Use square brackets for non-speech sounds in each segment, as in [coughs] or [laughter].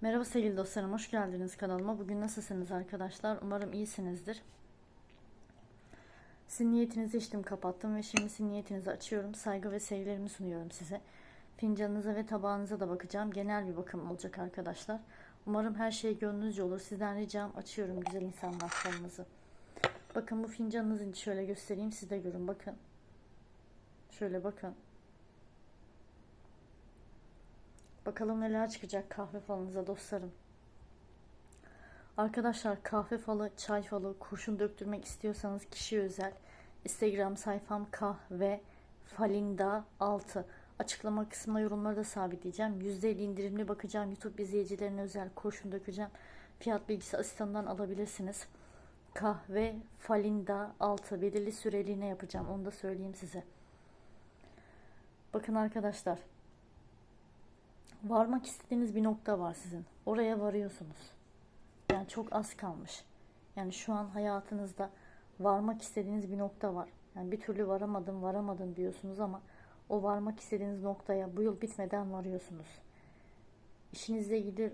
Merhaba sevgili dostlarım, hoş geldiniz kanalıma. Bugün nasılsınız arkadaşlar? Umarım iyisinizdir. Sizin niyetinizi içtim, kapattım ve şimdi sizin niyetinizi açıyorum. Saygı ve sevgilerimi sunuyorum size. Fincanınıza ve tabağınıza da bakacağım. Genel bir bakım olacak arkadaşlar. Umarım her şey gönlünüzce olur. Sizden ricam açıyorum güzel insanlar falınızı. Bakın bu fincanınızın şöyle göstereyim. Siz de görün bakın. Şöyle bakın. Bakalım neler çıkacak kahve falınıza dostlarım. Arkadaşlar kahve falı, çay falı, kurşun döktürmek istiyorsanız kişi özel. Instagram sayfam kahve falinda 6. Açıklama kısmına yorumları da sabitleyeceğim. %50 indirimli bakacağım. YouTube izleyicilerine özel kurşun dökeceğim. Fiyat bilgisi asistandan alabilirsiniz. Kahve falinda 6 belirli süreliğine yapacağım. Onu da söyleyeyim size. Bakın arkadaşlar. Varmak istediğiniz bir nokta var sizin. Oraya varıyorsunuz. Yani çok az kalmış. Yani şu an hayatınızda varmak istediğiniz bir nokta var. Yani bir türlü varamadım, varamadım diyorsunuz ama o varmak istediğiniz noktaya bu yıl bitmeden varıyorsunuz. İşinizle ilgili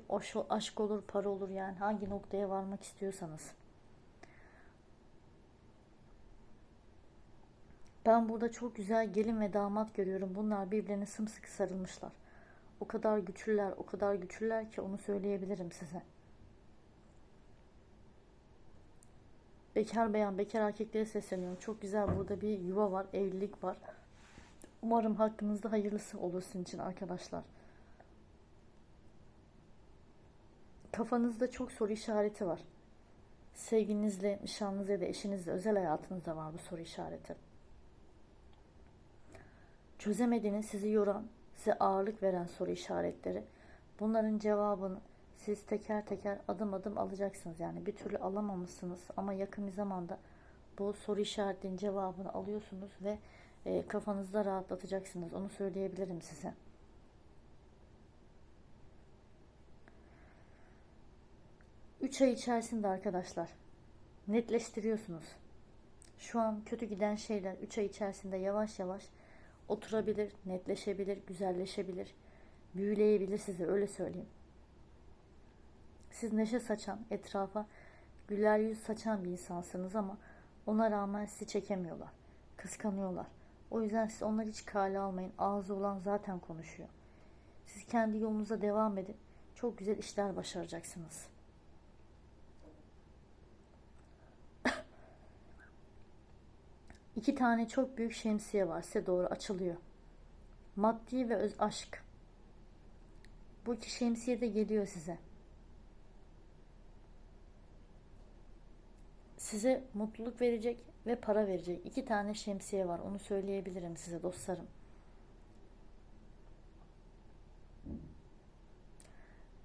aşk olur, para olur yani hangi noktaya varmak istiyorsanız. Ben burada çok güzel gelin ve damat görüyorum. Bunlar birbirlerine sımsıkı sarılmışlar. O kadar güçlüler, o kadar güçlüler ki onu söyleyebilirim size. Bekar beyan, bekar erkeklere sesleniyorum. Çok güzel burada bir yuva var, evlilik var. Umarım hakkınızda hayırlısı olur sizin için arkadaşlar. Kafanızda çok soru işareti var. Sevginizle, nişanlınızla ya eşinizle, özel hayatınızda var bu soru işareti. Çözemediğiniz, sizi yoran, size ağırlık veren soru işaretleri. Bunların cevabını siz teker teker adım adım alacaksınız. Yani bir türlü alamamışsınız ama yakın bir zamanda bu soru işaretinin cevabını alıyorsunuz ve e, kafanızda rahatlatacaksınız. Onu söyleyebilirim size. Üç ay içerisinde arkadaşlar netleştiriyorsunuz. Şu an kötü giden şeyler 3 ay içerisinde yavaş yavaş oturabilir, netleşebilir, güzelleşebilir, büyüleyebilir size öyle söyleyeyim. Siz neşe saçan, etrafa güler yüz saçan bir insansınız ama ona rağmen sizi çekemiyorlar. Kıskanıyorlar. O yüzden siz onları hiç kale almayın. Ağzı olan zaten konuşuyor. Siz kendi yolunuza devam edin. Çok güzel işler başaracaksınız. İki tane çok büyük şemsiye var size doğru açılıyor. Maddi ve öz aşk. Bu iki şemsiye de geliyor size. Size mutluluk verecek ve para verecek. İki tane şemsiye var. Onu söyleyebilirim size dostlarım.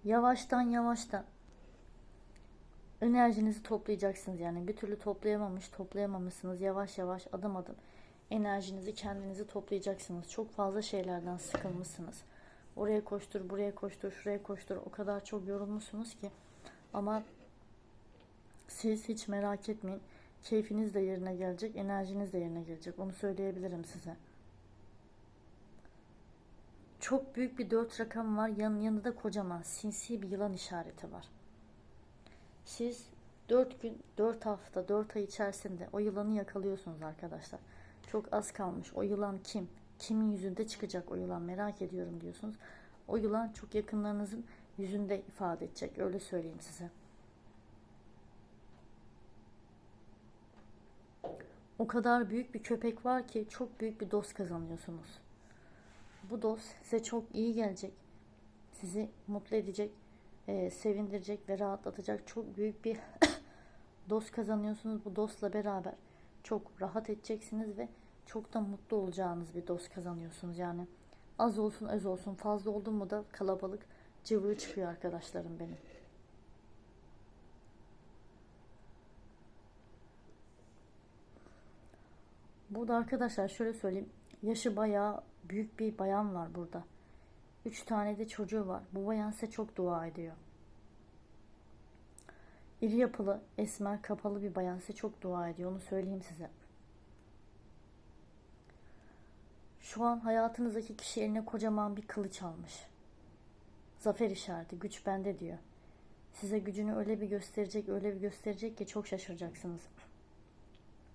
Yavaştan yavaştan enerjinizi toplayacaksınız yani. Bir türlü toplayamamış toplayamamışsınız. Yavaş yavaş adım adım enerjinizi kendinizi toplayacaksınız. Çok fazla şeylerden sıkılmışsınız. Oraya koştur buraya koştur şuraya koştur. O kadar çok yorulmuşsunuz ki. Ama siz hiç merak etmeyin. Keyfiniz de yerine gelecek enerjiniz de yerine gelecek. Onu söyleyebilirim size. Çok büyük bir dört rakam var. Yan, yanında kocaman sinsi bir yılan işareti var siz 4 gün, 4 hafta, 4 ay içerisinde o yılanı yakalıyorsunuz arkadaşlar. Çok az kalmış. O yılan kim? Kimin yüzünde çıkacak o yılan merak ediyorum diyorsunuz. O yılan çok yakınlarınızın yüzünde ifade edecek. Öyle söyleyeyim size. O kadar büyük bir köpek var ki çok büyük bir dost kazanıyorsunuz. Bu dost size çok iyi gelecek. Sizi mutlu edecek e, sevindirecek ve rahatlatacak çok büyük bir [coughs] dost kazanıyorsunuz. Bu dostla beraber çok rahat edeceksiniz ve çok da mutlu olacağınız bir dost kazanıyorsunuz. Yani az olsun öz olsun fazla oldu mu da kalabalık cıvığı çıkıyor arkadaşlarım benim. Burada arkadaşlar şöyle söyleyeyim. Yaşı bayağı büyük bir bayan var burada. Üç tane de çocuğu var. Bu bayan size çok dua ediyor. İri yapılı, esmer, kapalı bir bayan size çok dua ediyor. Onu söyleyeyim size. Şu an hayatınızdaki kişi eline kocaman bir kılıç almış. Zafer işareti, güç bende diyor. Size gücünü öyle bir gösterecek, öyle bir gösterecek ki çok şaşıracaksınız.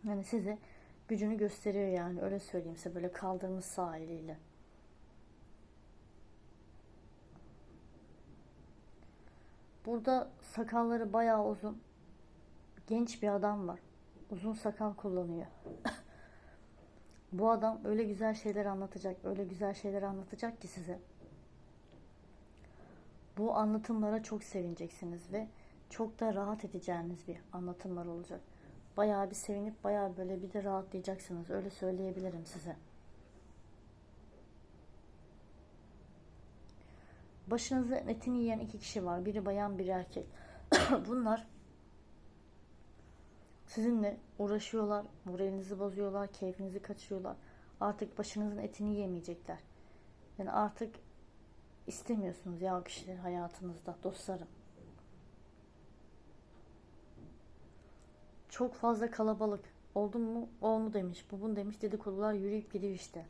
Yani size gücünü gösteriyor yani öyle söyleyeyim size böyle kaldırmış sağ eliyle. Burada sakalları bayağı uzun. Genç bir adam var. Uzun sakal kullanıyor. [laughs] Bu adam öyle güzel şeyler anlatacak, öyle güzel şeyler anlatacak ki size. Bu anlatımlara çok sevineceksiniz ve çok da rahat edeceğiniz bir anlatımlar olacak. Bayağı bir sevinip bayağı böyle bir de rahatlayacaksınız. Öyle söyleyebilirim size. Başınızı etini yiyen iki kişi var. Biri bayan, biri erkek. [coughs] Bunlar sizinle uğraşıyorlar, moralinizi bozuyorlar, keyfinizi kaçırıyorlar. Artık başınızın etini yemeyecekler. Yani artık istemiyorsunuz ya o kişileri hayatınızda dostlarım. Çok fazla kalabalık. Oldu mu? Olmu demiş. Bu bunu demiş. Dedikodular yürüyüp gidiyor işte.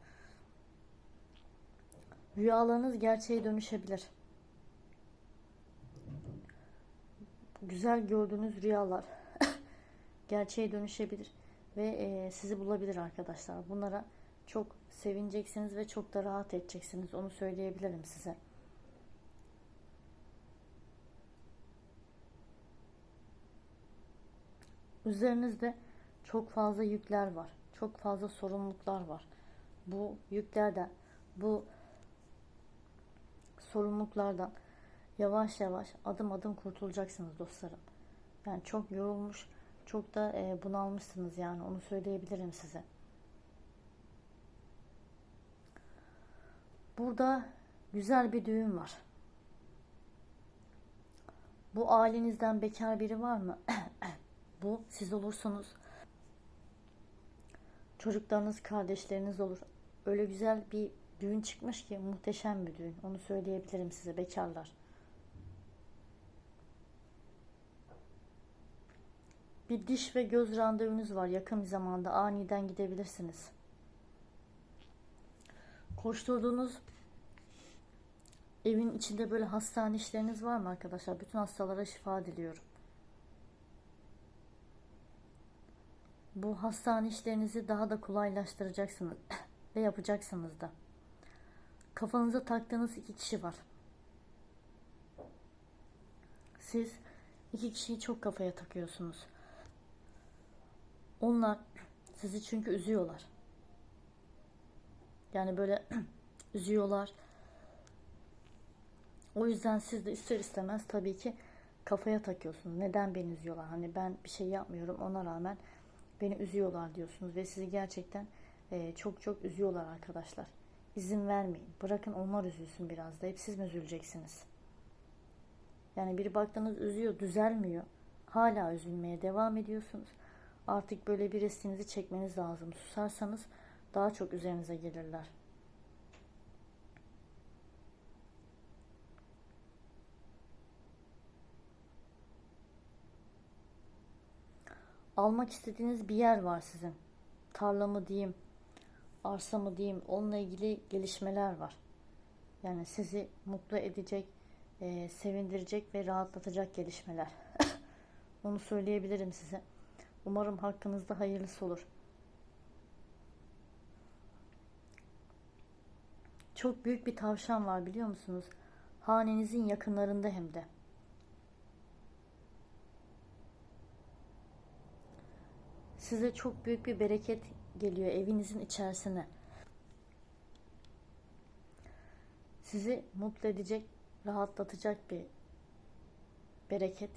Rüyalarınız gerçeğe dönüşebilir. Güzel gördüğünüz rüyalar [laughs] gerçeğe dönüşebilir ve e, sizi bulabilir arkadaşlar. Bunlara çok sevineceksiniz ve çok da rahat edeceksiniz. Onu söyleyebilirim size. Üzerinizde çok fazla yükler var. Çok fazla sorumluluklar var. Bu yüklerden, bu sorumluluklardan yavaş yavaş adım adım kurtulacaksınız dostlarım. Yani çok yorulmuş, çok da e, bunalmışsınız yani onu söyleyebilirim size. Burada güzel bir düğün var. Bu ailenizden bekar biri var mı? [coughs] Bu siz olursunuz. Çocuklarınız, kardeşleriniz olur. Öyle güzel bir düğün çıkmış ki muhteşem bir düğün. Onu söyleyebilirim size bekarlar. Bir diş ve göz randevunuz var yakın bir zamanda aniden gidebilirsiniz. Koşturduğunuz evin içinde böyle hastane işleriniz var mı arkadaşlar? Bütün hastalara şifa diliyorum. Bu hastane işlerinizi daha da kolaylaştıracaksınız [coughs] ve yapacaksınız da. Kafanıza taktığınız iki kişi var. Siz iki kişiyi çok kafaya takıyorsunuz. Onlar sizi çünkü üzüyorlar. Yani böyle [clears throat] üzüyorlar. O yüzden siz de ister istemez tabii ki kafaya takıyorsunuz. Neden beni üzüyorlar? Hani ben bir şey yapmıyorum ona rağmen beni üzüyorlar diyorsunuz ve sizi gerçekten çok çok üzüyorlar arkadaşlar. İzin vermeyin. Bırakın onlar üzülsün biraz da. Hep siz mi üzüleceksiniz? Yani biri baktığınız üzüyor, düzelmiyor. Hala üzülmeye devam ediyorsunuz. Artık böyle bir restinizi çekmeniz lazım. Susarsanız daha çok üzerinize gelirler. Almak istediğiniz bir yer var sizin. Tarla mı diyeyim, arsa mı diyeyim, onunla ilgili gelişmeler var. Yani sizi mutlu edecek, e, sevindirecek ve rahatlatacak gelişmeler. [laughs] Onu söyleyebilirim size. Umarım hakkınızda hayırlısı olur. Çok büyük bir tavşan var biliyor musunuz? Hanenizin yakınlarında hem de. Size çok büyük bir bereket geliyor evinizin içerisine. Sizi mutlu edecek, rahatlatacak bir bereket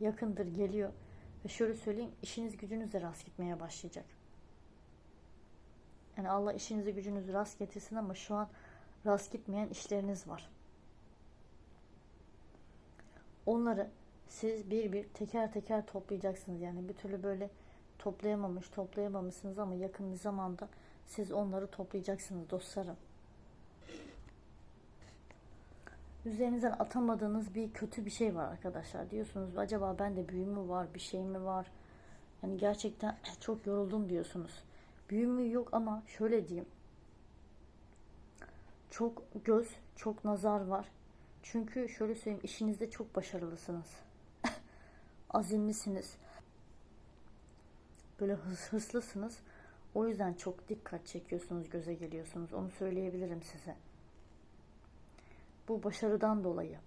yakındır geliyor. Ve şöyle söyleyeyim işiniz gücünüz rast gitmeye başlayacak. Yani Allah işinizi gücünüzü rast getirsin ama şu an rast gitmeyen işleriniz var. Onları siz bir bir teker teker toplayacaksınız. Yani bir türlü böyle toplayamamış, toplayamamışsınız ama yakın bir zamanda siz onları toplayacaksınız dostlarım. Üzerinizden atamadığınız bir kötü bir şey var arkadaşlar. Diyorsunuz acaba bende büyü mü var, bir şey mi var? Yani gerçekten çok yoruldum diyorsunuz. Büyü mü yok ama şöyle diyeyim. Çok göz, çok nazar var. Çünkü şöyle söyleyeyim işinizde çok başarılısınız. [laughs] Azimlisiniz. Böyle hırs, hırslısınız. O yüzden çok dikkat çekiyorsunuz, göze geliyorsunuz. Onu söyleyebilirim size. Bu başarıdan dolayı.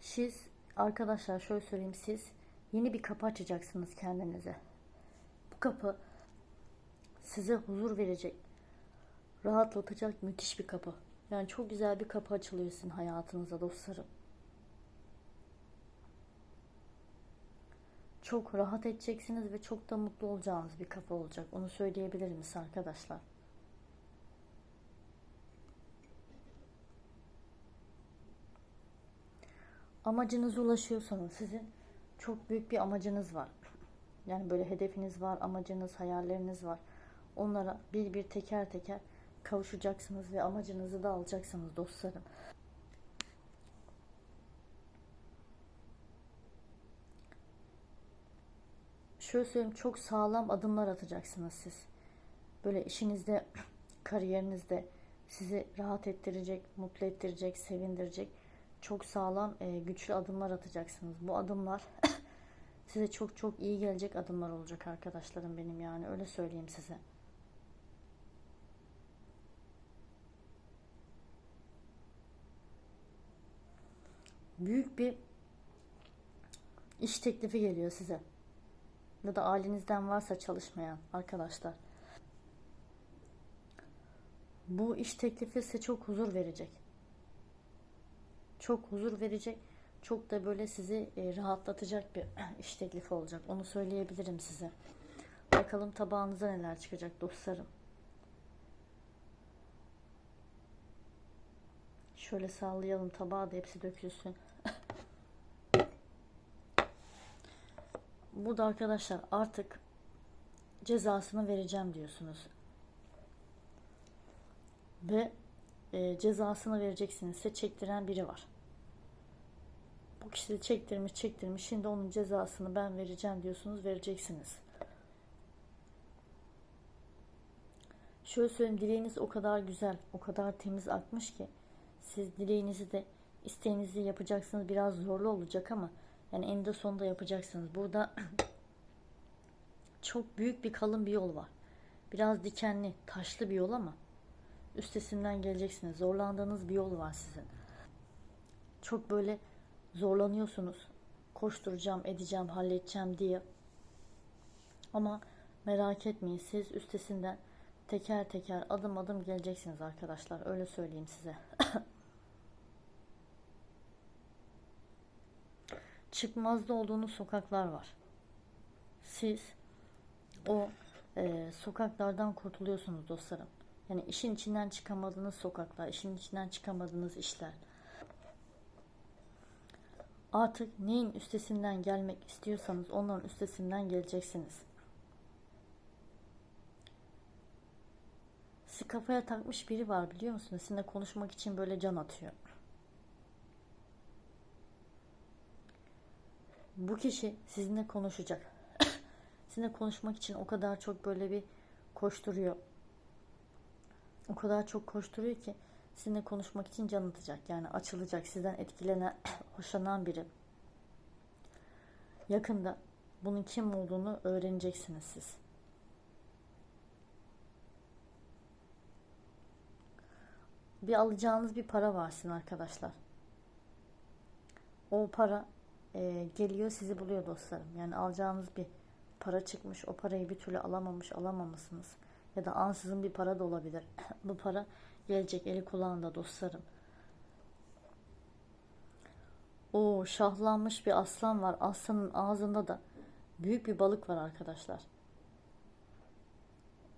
Siz arkadaşlar şöyle söyleyeyim siz yeni bir kapı açacaksınız kendinize. Bu kapı size huzur verecek, rahatlatacak müthiş bir kapı. Yani çok güzel bir kapı açılıyor sizin hayatınıza dostlarım. Çok rahat edeceksiniz ve çok da mutlu olacağınız bir kapı olacak. Onu söyleyebilirim size arkadaşlar. Amacınıza ulaşıyorsanız sizin çok büyük bir amacınız var. Yani böyle hedefiniz var, amacınız, hayalleriniz var. Onlara bir bir teker teker kavuşacaksınız ve amacınızı da alacaksınız dostlarım. Şöyle söyleyeyim çok sağlam adımlar atacaksınız siz. Böyle işinizde, [clears throat] kariyerinizde sizi rahat ettirecek, mutlu ettirecek, sevindirecek çok sağlam, e, güçlü adımlar atacaksınız. Bu adımlar [clears throat] size çok çok iyi gelecek adımlar olacak arkadaşlarım benim yani öyle söyleyeyim size. Büyük bir iş teklifi geliyor size. Ya da ailenizden varsa çalışmayan arkadaşlar. Bu iş teklifi size çok huzur verecek. Çok huzur verecek. Çok da böyle sizi e, rahatlatacak bir [clears throat] iş teklifi olacak. Onu söyleyebilirim size. Bakalım tabağınıza neler çıkacak dostlarım. Şöyle sallayalım tabağı da hepsi dökülsün. Burada arkadaşlar artık cezasını vereceğim diyorsunuz. Ve e, cezasını vereceksiniz. Size çektiren biri var. Bu kişi çektirmiş çektirmiş. Şimdi onun cezasını ben vereceğim diyorsunuz. Vereceksiniz. Şöyle söyleyeyim dileğiniz o kadar güzel, o kadar temiz akmış ki siz dileğinizi de isteğinizi yapacaksınız. Biraz zorlu olacak ama yani eninde sonunda yapacaksınız. Burada [clears throat] çok büyük bir kalın bir yol var. Biraz dikenli, taşlı bir yol ama üstesinden geleceksiniz. Zorlandığınız bir yol var sizin. Çok böyle zorlanıyorsunuz. Koşturacağım, edeceğim, halledeceğim diye. Ama merak etmeyin siz üstesinden teker teker adım adım geleceksiniz arkadaşlar. Öyle söyleyeyim size. [laughs] Çıkmazda olduğunuz sokaklar var. Siz o e, sokaklardan kurtuluyorsunuz dostlarım. Yani işin içinden çıkamadığınız sokaklar, işin içinden çıkamadığınız işler. Artık neyin üstesinden gelmek istiyorsanız onların üstesinden geleceksiniz. Sizi kafaya takmış biri var biliyor musunuz? Sizinle konuşmak için böyle can atıyor. Bu kişi sizinle konuşacak. [laughs] sizinle konuşmak için o kadar çok böyle bir koşturuyor. O kadar çok koşturuyor ki sizinle konuşmak için can atacak. Yani açılacak, sizden etkilenen, [clears throat] hoşlanan biri. Yakında bunun kim olduğunu öğreneceksiniz siz. Bir alacağınız bir para var sizin arkadaşlar. O para e, geliyor sizi buluyor dostlarım. Yani alacağınız bir para çıkmış. O parayı bir türlü alamamış, alamamışsınız. Ya da ansızın bir para da olabilir. [clears throat] Bu para gelecek eli kulağında dostlarım. O şahlanmış bir aslan var. Aslanın ağzında da büyük bir balık var arkadaşlar.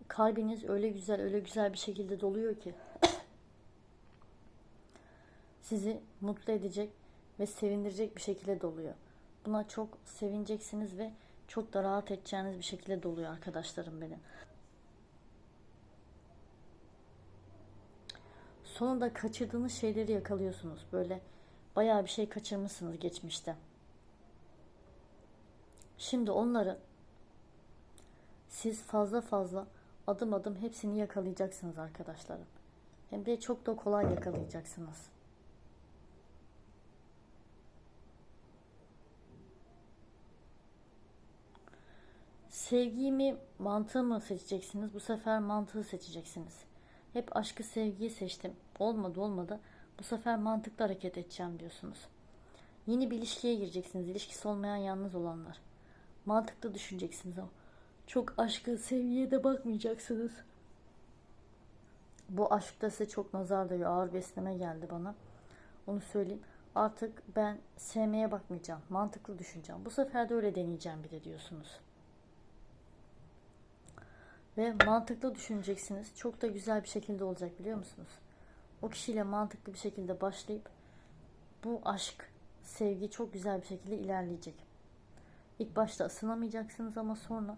Kalbiniz öyle güzel, öyle güzel bir şekilde doluyor ki [clears throat] sizi mutlu edecek ve sevindirecek bir şekilde doluyor. Buna çok sevineceksiniz ve çok da rahat edeceğiniz bir şekilde doluyor arkadaşlarım benim. Sonunda kaçırdığınız şeyleri yakalıyorsunuz. Böyle bayağı bir şey kaçırmışsınız geçmişte. Şimdi onları siz fazla fazla adım adım hepsini yakalayacaksınız arkadaşlarım. Hem de çok da kolay yakalayacaksınız. Sevgiyi mi mantığı mı seçeceksiniz? Bu sefer mantığı seçeceksiniz. Hep aşkı sevgiyi seçtim. Olmadı olmadı. Bu sefer mantıklı hareket edeceğim diyorsunuz. Yeni bir ilişkiye gireceksiniz. İlişkisi olmayan yalnız olanlar. Mantıklı düşüneceksiniz ama çok aşkı sevgiye de bakmayacaksınız. Bu aşkta size çok nazar değiyor. Ağır besleme geldi bana. Onu söyleyeyim. Artık ben sevmeye bakmayacağım. Mantıklı düşüneceğim. Bu sefer de öyle deneyeceğim bir de diyorsunuz. Ve mantıklı düşüneceksiniz. Çok da güzel bir şekilde olacak biliyor musunuz? O kişiyle mantıklı bir şekilde başlayıp bu aşk, sevgi çok güzel bir şekilde ilerleyecek. İlk başta ısınamayacaksınız ama sonra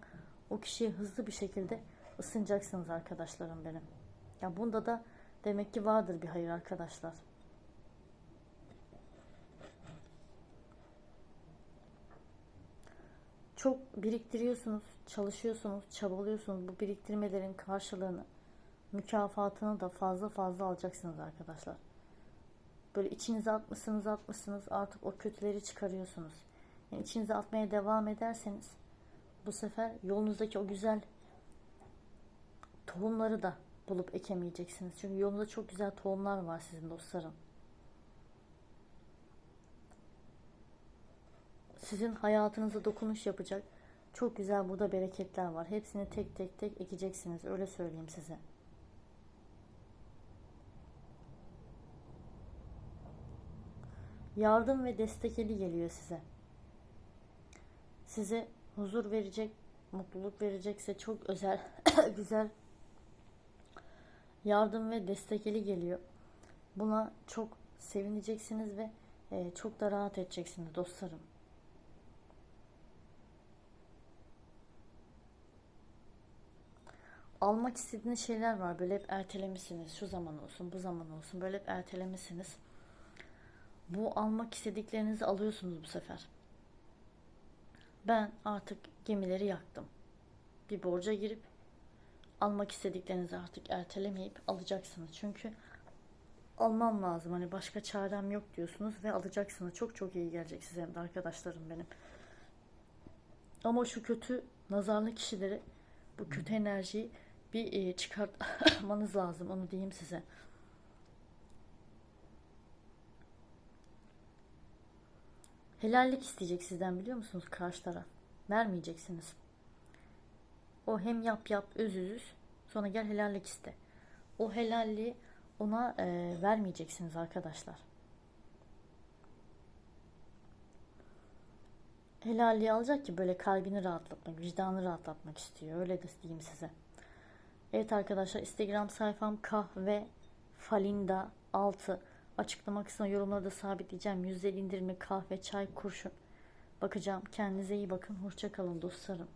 o kişiye hızlı bir şekilde ısınacaksınız arkadaşlarım benim. Ya bunda da demek ki vardır bir hayır arkadaşlar. Çok biriktiriyorsunuz, çalışıyorsunuz, çabalıyorsunuz. Bu biriktirmelerin karşılığını, mükafatını da fazla fazla alacaksınız arkadaşlar. Böyle içinize atmışsınız atmışsınız artık o kötüleri çıkarıyorsunuz. Yani içinize atmaya devam ederseniz bu sefer yolunuzdaki o güzel tohumları da bulup ekemeyeceksiniz. Çünkü yolunuzda çok güzel tohumlar var sizin dostlarım. Sizin hayatınıza dokunuş yapacak çok güzel burada bereketler var. Hepsini tek tek tek ekeceksiniz. Öyle söyleyeyim size. Yardım ve destek eli geliyor size. Size huzur verecek, mutluluk verecekse çok özel, [coughs] güzel yardım ve destek eli geliyor. Buna çok sevineceksiniz ve e, çok da rahat edeceksiniz dostlarım. Almak istediğiniz şeyler var. Böyle hep ertelemişsiniz. Şu zaman olsun, bu zaman olsun. Böyle hep ertelemişsiniz. Bu almak istediklerinizi alıyorsunuz bu sefer. Ben artık gemileri yaktım. Bir borca girip almak istediklerinizi artık ertelemeyip alacaksınız. Çünkü almam lazım. Hani başka çarem yok diyorsunuz ve alacaksınız. Çok çok iyi gelecek size hem de arkadaşlarım benim. Ama şu kötü nazarlı kişileri bu kötü enerjiyi bir e, çıkartmanız [laughs] lazım. Onu diyeyim size. Helallik isteyecek sizden biliyor musunuz karşı taraf? Vermeyeceksiniz. O hem yap yap öz öz sonra gel helallik iste. O helalliği ona e, vermeyeceksiniz arkadaşlar. Helalliği alacak ki böyle kalbini rahatlatmak, vicdanını rahatlatmak istiyor. Öyle de diyeyim size. Evet arkadaşlar Instagram sayfam kahve falinda 6 açıklama kısmına yorumları da sabitleyeceğim. %50 indirimi kahve, çay, kurşun. Bakacağım. Kendinize iyi bakın. Hoşça kalın dostlarım.